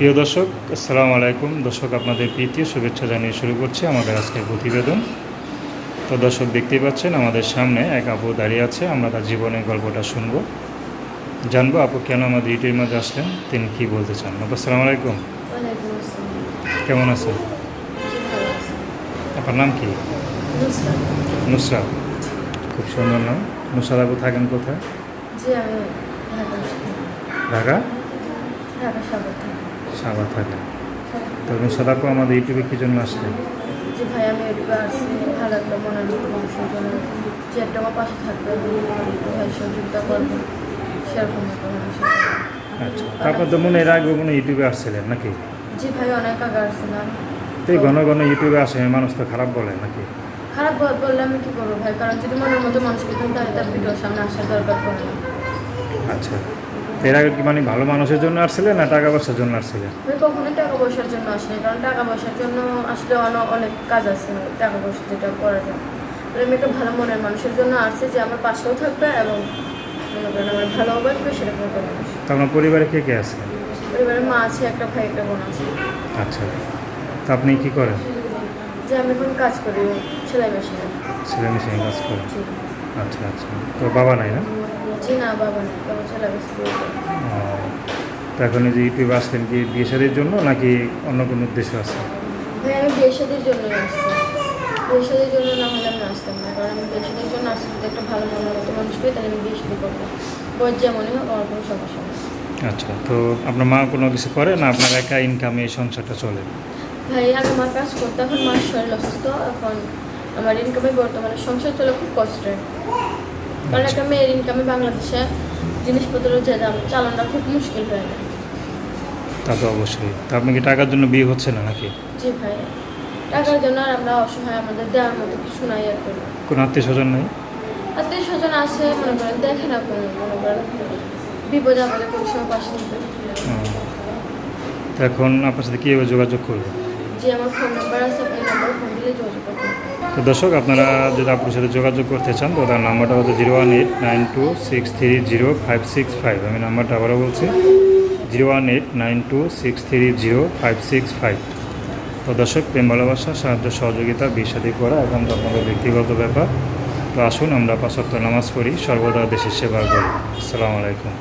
প্রিয় দর্শক আসসালামু আলাইকুম। দর্শক আপনাদের প্রীতি শুভেচ্ছা জানিয়ে শুরু করছি আমাদের আজকের প্রতিবেদন। তো দর্শক দেখতেই পাচ্ছেন আমাদের সামনে এক আপু দাঁড়িয়ে আছে। আমরা তার জীবনের গল্পটা শুনব। জানব আপু কেন আমাদের ইউটিউবের মাঝে আসলেন? তিনি কি বলতে চান? আপু আসসালামু আলাইকুম। কেমন আছেন? আপনার নাম কি? নুসরাত। নুসরাত। খুব সুন্দর নাম। নুসরাত আপু থাকেন কোথায়? ঢাকা। ঢাকা? সাগর থেকে। থাকেন তো আপু আমাদের ইউটিউবে কী জন্য আসলেন জি ভাই আমি ইউটিউবে আসছি। ভালো একটা মনের মতো মানুষের জন্য। যে একটা আমার পাশে থাকবে। ভাই সহযোগিতা করবে। সেরকম আচ্ছা তারপর তো মনে এর আগে মনে ইউটিউবে আসছিলেন নাকি? জি ভাই অনেক আগে আসছিলাম। তো ঘন ঘন ইউটিউবে আসে মানুষ তো খারাপ বলে নাকি? খারাপ বললে আমি কী করব ভাই? কারণ যদি মনের মতো মানুষ পেতাম তাহলে তার ভিডিওর সামনে আসার দরকার পড়ে। না আচ্ছা। এর আগে কি মানে ভালো মানুষের জন্য আসছিলেন না টাকা পয়সার জন্য আসছিলেন? আমি কখনোই টাকা পয়সার জন্য আসিনি কারণ টাকা পয়সার জন্য আসলে অনেক অনেক কাজ আছে টাকা পয়সা যেটা করা যায় আমি একটা ভালো মনের মানুষের জন্য আসছি যে আমার পাশেও থাকবে এবং মনে করেন আমার ভালোবাসবে সেরকম একটা মানুষ তো আপনার পরিবারে কে কে আছে? পরিবারে মা আছে একটা ভাই একটা বোন আছে। আচ্ছা। তো আপনি কি করেন? যে আমি এখন কাজ করি সেলাই মেশিনে। ছেলে মেশিনে কাজ করেন? আচ্ছা আচ্ছা। তো বাবা নাই না? জি না বাবা তো এখন যে ইউটিউবে আসলেন কি বিয়ে শাদির জন্য নাকি অন্য কোনো উদ্দেশ্য আছে ভাই আমি বিয়ে শাদির জন্য আসছি। বিয়ে শাদির জন্য না হলে আমি আসতাম না কারণ আমি বিয়ে শাদির জন্য আসছি যদি একটা ভালো মনের মতো মানুষ পেয়ে তাহলে আমি বিয়ে শাদি করব। বয়স যেমনই হোক আমার কোনো সমস্যা নেই। আচ্ছা তো আপনার মা কোনো কিছু করে না আপনার একা ইনকামে এই সংসারটা চলে? ভাই আগে আমার কাজ করতে এখন মার শরীর অসুস্থ এখন আমার ইনকামে বর্তমানে সংসার চলে খুব কষ্টে কারণ একটা মেয়ের ইনকামে বাংলাদেশে জিনিসপত্রের যে দাম চালানটা খুব মুশকিল হয়ে যায়। তা তো অবশ্যই। তো আপনি কি টাকার জন্য বিয়ে হচ্ছে না নাকি? জি ভাই। টাকার জন্য আর আমরা অসহায় আমাদের দেওয়ার মতো কিছু নাই আর কি। কোনো আত্মীয় স্বজন নেই? আত্মীয় স্বজন আছে মনে করেন দেখে না কোনো মনে করেন বিপদ আপদে কোনো সময় পাশে। এখন আপনার সাথে কীভাবে যোগাযোগ করবে? যে আমার ফোন নাম্বার আছে এই নাম্বারে ফোন দিলে যোগাযোগ করতে। তো দর্শক, আপনারা যদি আপনার সাথে যোগাযোগ করতে চান, তো তার নাম্বারটা হচ্ছে zero one eight nine two six three zero five six five. আমি নাম্বারটা আবারও বলছি, zero one eight nine two six three zero five six five. তো দর্শক, প্রেম ভালোবাসা, সাহায্য, সহযোগিতা বিষাদি করা এখন তো আপনাদের ব্যক্তিগত ব্যাপার। তো আসুন, আমরা পাঁচ সপ্তাহ নামাজ পড়ি, সর্বদা দেশের সেবা করি। আসসালামু আলাইকুম।